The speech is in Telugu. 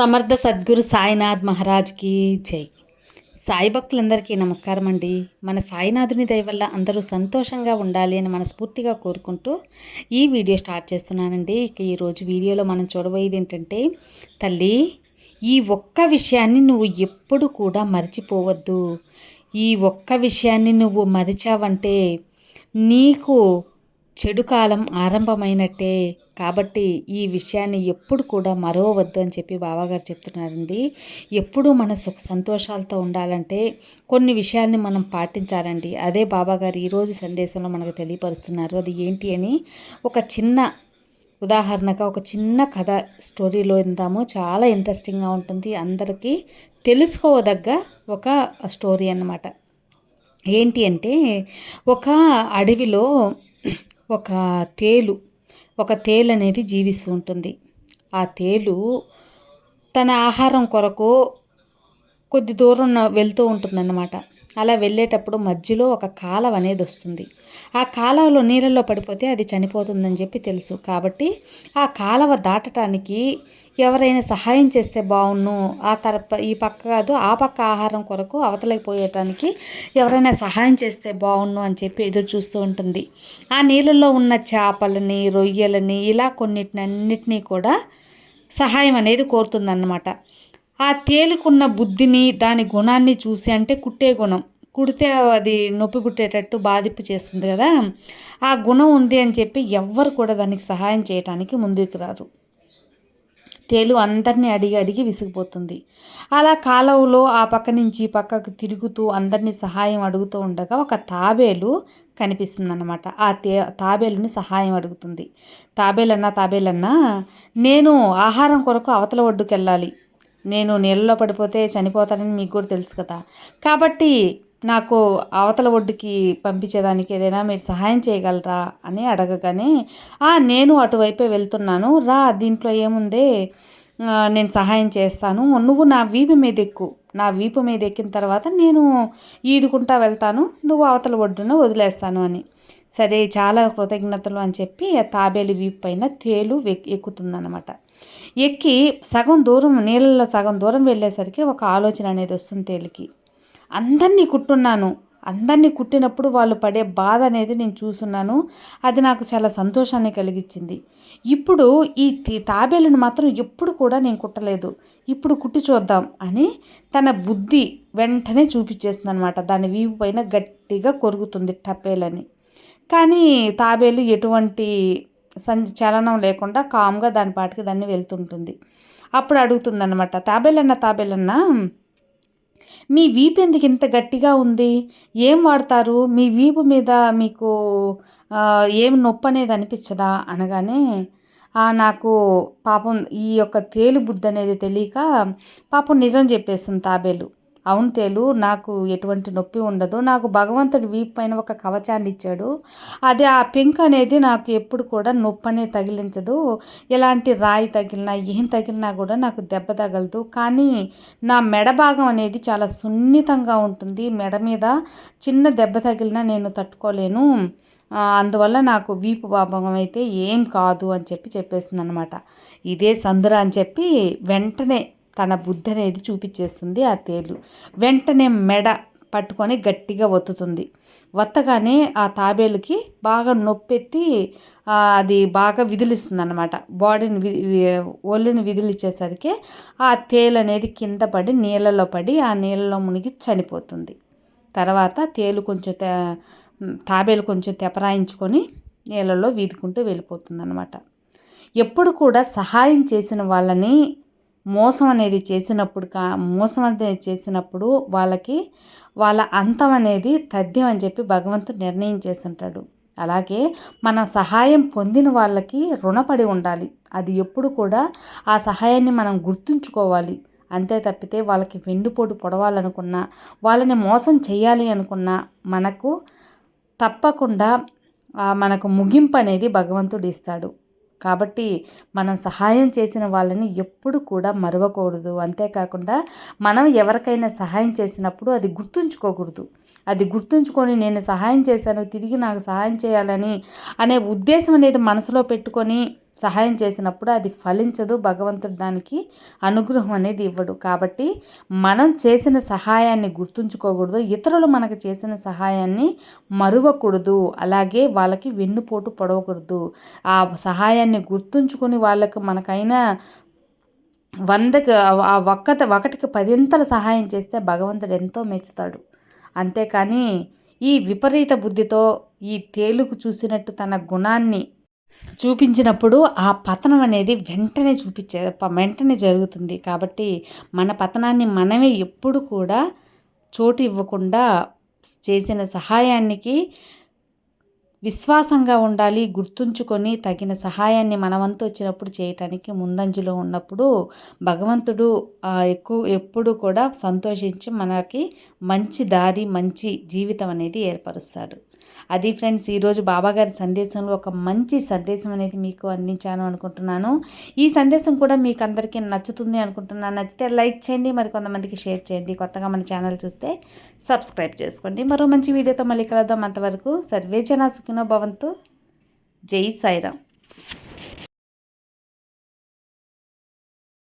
సమర్థ సద్గురు సాయినాథ్ మహారాజ్కి జై. సాయి భక్తులందరికీ నమస్కారం అండి. మన సాయినాథుని దయ వల్ల అందరూ సంతోషంగా ఉండాలి అని మనస్ఫూర్తిగా కోరుకుంటూ ఈ వీడియో స్టార్ట్ చేస్తున్నానండి. ఇక ఈరోజు వీడియోలో మనం చూడబోయేది ఏంటంటే తల్లి ఈ ఒక్క విషయాన్ని నువ్వు ఎప్పుడు కూడా మర్చిపోవద్దు. ఈ ఒక్క విషయాన్ని నువ్వు మరిచావంటే నీకు చెడు కాలం ఆరంభమైనట్టే. కాబట్టి ఈ విషయాన్ని ఎప్పుడు కూడా మరవవద్దు అని చెప్పి బాబాగారు చెప్తున్నారండి. ఎప్పుడూ మన సుఖ సంతోషాలతో ఉండాలంటే కొన్ని విషయాల్ని మనం పాటించాలండి. అదే బాబాగారు ఈరోజు సందేశంలో మనకు తెలియపరుస్తున్నారు. అది ఏంటి అని ఒక చిన్న ఉదాహరణగా ఒక చిన్న కథ స్టోరీలో ఇందాము చాలా ఇంట్రెస్టింగ్గా ఉంటుంది. అందరికీ తెలుసుకోదగ్గ ఒక స్టోరీ అన్నమాట. ఏంటి అంటే ఒక అడవిలో ఒక తేలు ఒక తేలు అనేది జీవిస్తూ ఉంటుంది. ఆ తేలు తన ఆహారం కొరకు కొద్ది దూరం వెళ్తూ ఉంటుందన్నమాట. అలా వెళ్ళేటప్పుడు మధ్యలో ఒక కాలవ అనేది వస్తుంది. ఆ కాలవలో నీళ్ళల్లో పడిపోతే అది చనిపోతుందని చెప్పి తెలుసు. కాబట్టి ఆ కాలవ దాటటానికి ఎవరైనా సహాయం చేస్తే బాగున్ను. ఆ తరప ఈ పక్క కాదు ఆ పక్క ఆహారం కొరకు అవతలకి పోయటానికి ఎవరైనా సహాయం చేస్తే బాగున్ను అని చెప్పి ఎదురు చూస్తూ ఉంటుంది. ఆ నీళ్ళల్లో ఉన్న చేపలని రొయ్యలని ఇలా కొన్నిటినన్నిటినీ కూడా సహాయం అనేది కోరుతుందన్నమాట. ఆ తేలికున్న బుద్ధిని దాని గుణాన్ని చూసి అంటే కుట్టే గుణం. కుడితే అది నొప్పి పుట్టేటట్టు బాధింపు చేస్తుంది కదా. ఆ గుణం ఉంది అని చెప్పి ఎవ్వరు కూడా దానికి సహాయం చేయడానికి ముందుకు రారు. తేలు అందరినీ అడిగి అడిగి విసిగిపోతుంది. అలా కాలువలో ఆ పక్క నుంచి పక్కకు తిరుగుతూ అందరినీ సహాయం అడుగుతూ ఉండగా ఒక తాబేలు కనిపిస్తుందన్నమాట. ఆ తే తాబేలుని సహాయం అడుగుతుంది. తాబేలన్నా తాబేలన్నా నేను ఆహారం కొరకు అవతల ఒడ్డుకెళ్ళాలి. నేను నీళ్ళలో పడిపోతే చనిపోతానని మీకు కూడా తెలుసు కదా. కాబట్టి నాకు అవతల ఒడ్డుకి పంపించేదానికి ఏదైనా మీరు సహాయం చేయగలరా అని అడగగానే నేను అటువైపే వెళ్తున్నాను. రా దీంట్లో ఏముందే? నేను సహాయం చేస్తాను. నువ్వు నా వీపు మీద ఎక్కు నా వీపు మీద ఎక్కిన తర్వాత నేను ఈదుకుంటా వెళ్తాను. నువ్వు అవతల ఒడ్డున వదిలేస్తాను అని. సరే చాలా కృతజ్ఞతలు అని చెప్పి తాబేలు వీపు పైన తేలు ఎక్కుతుందన్నమాట. ఎక్కి సగం దూరం నీళ్ళల్లో సగం దూరం వెళ్ళేసరికి ఒక ఆలోచన అనేది వస్తుంది తేలికి. అందరినీ కుట్టున్నాను. అందరినీ కుట్టినప్పుడు వాళ్ళు పడే బాధ అనేది నేను చూస్తున్నాను అది నాకు చాలా సంతోషాన్ని కలిగించింది ఇప్పుడు ఈ తాబేలును మాత్రం ఎప్పుడు కూడా నేను కుట్టలేదు. ఇప్పుడు కుట్టి చూద్దాం అని తన బుద్ధి వెంటనే చూపించేస్తుంది అనమాట దాని వీపు పైన గట్టిగా కొరుగుతుంది టప్పేలని కానీ తాబేలు ఎటువంటి చలనం లేకుండా కామ్గా దాని పాటికి దాన్ని వెళ్తుంటుంది. అప్పుడు అడుగుతుందన్నమాట తాబేలన్న తాబేలన్నా మీ వీపు ఎందుకు ఇంత గట్టిగా ఉంది? ఏం వాడతారు? మీ వీపు మీద మీకు ఏం నొప్పి అనేది అనిపించదా? అనగానే నాకు పాపం ఈ యొక్క తేలు బుద్ధి అనేది తెలియక పాపం నిజం చెప్పేస్తుంది తాబేలు. అవును తేలు నాకు ఎటువంటి నొప్పి ఉండదు. నాకు భగవంతుడు వీపు పైన ఒక కవచాన్ని ఇచ్చాడు. అది ఆ పెంక్ అనేది నాకు ఎప్పుడు కూడా నొప్పి అనేది తగిలించదు. ఎలాంటి రాయి తగిలినా ఏం తగిలినా కూడా నాకు దెబ్బ తగలదు. కానీ నా మెడ భాగం అనేది చాలా సున్నితంగా ఉంటుంది. మెడ మీద చిన్న దెబ్బ తగిలినా నేను తట్టుకోలేను. అందువల్ల నాకు వీపు భాగం అయితే ఏం కాదు అని చెప్పి చెప్పేస్తుంది అనమాట ఇదే సందుర అని చెప్పి వెంటనే తన బుద్ధి అనేది చూపించేస్తుంది ఆ తేలు. వెంటనే మెడ పట్టుకొని గట్టిగా ఒత్తుతుంది. వత్తగానే ఆ తాబేలుకి బాగా నొప్పెత్తి అది బాగా విదిలిస్తుంది అనమాట బాడీని ఒళ్ళుని విదిలిచ్చేసరికి ఆ తేలు అనేది కింద పడి నీళ్ళలో పడి ఆ నీళ్ళలో మునిగి చనిపోతుంది. తర్వాత తేలు కొంచెం తాబేలు కొంచెం తెపరాయించుకొని నీళ్ళలో వీదుకుంటూ వెళ్ళిపోతుంది అనమాట ఎప్పుడు కూడా సహాయం చేసిన వాళ్ళని మోసం అనేది చేసినప్పుడు కా మోసం అనేది చేసినప్పుడు వాళ్ళకి వాళ్ళ అంతం అనేది తథ్యం అని చెప్పి భగవంతుడు నిర్ణయం చేస్తుంటాడు. అలాగే మనం సహాయం పొందిన వాళ్ళకి రుణపడి ఉండాలి. అది ఎప్పుడు కూడా ఆ సహాయాన్ని మనం గుర్తుంచుకోవాలి. అంతే తప్పితే వాళ్ళకి వెండిపోటు పొడవాలనుకున్నా వాళ్ళని మోసం చేయాలి అనుకున్నా మనకు తప్పకుండా మనకు ముగింపు అనేది భగవంతుడు ఇస్తాడు. కాబట్టి మనం సహాయం చేసిన వాళ్ళని ఎప్పుడు కూడా మరవకూడదు. అంతేకాకుండా మనం ఎవరికైనా సహాయం చేసినప్పుడు అది గుర్తుంచుకోకూడదు. అది గుర్తుంచుకొని నేను సహాయం చేశాను తిరిగి నాకు సహాయం చేయాలని అనే ఉద్దేశం అనేది మనసులో పెట్టుకొని సహాయం చేసినప్పుడు అది ఫలించదు. భగవంతుడు దానికి అనుగ్రహం అనేది ఇవ్వడు. కాబట్టి మనం చేసిన సహాయాన్ని గుర్తుంచుకోకూడదు. ఇతరులు మనకు చేసిన సహాయాన్ని మరువకూడదు. అలాగే వాళ్ళకి వెన్నుపోటు పొడవకూడదు. ఆ సహాయాన్ని గుర్తుంచుకొని వాళ్ళకి మనకైనా వందకి ఆ ఒక్క ఒకటికి పదింతల సహాయం చేస్తే భగవంతుడు ఎంతో మెచ్చుతాడు. అంతేకాని ఈ విపరీత బుద్ధితో ఈ తేలుకు చూసినట్టు తన గుణాన్ని చూపించినప్పుడు ఆ పతనం అనేది వెంటనే చూపించే వెంటనే జరుగుతుంది. కాబట్టి మన పతనాన్ని మనమే ఎప్పుడు కూడా చోటు ఇవ్వకుండా చేసిన సహాయానికి విశ్వాసంగా ఉండాలి గుర్తుంచుకొని తగిన సహాయాన్ని మనవంతు వచ్చినప్పుడు చేయటానికి ముందంజలో ఉన్నప్పుడు భగవంతుడు ఎక్కువ ఎప్పుడు కూడా సంతోషించి మనకి మంచి దారి మంచి జీవితం అనేది ఏర్పరుస్తాడు. అది ఫ్రెండ్స్ ఈరోజు బాబాగారి సందేశంలో ఒక మంచి సందేశం అనేది మీకు అందించాను అనుకుంటున్నాను. ఈ సందేశం కూడా మీకు అందరికీ నచ్చుతుంది అనుకుంటున్నాను. నచ్చితే లైక్ చేయండి మరి కొంతమందికి షేర్ చేయండి. కొత్తగా మన ఛానల్ చూస్తే సబ్స్క్రైబ్ చేసుకోండి. మరో మంచి వీడియోతో మళ్ళీ కలుద్దాం. అంతవరకు సర్వే జన సుఖినో భవంతు జై సాయిరామ్.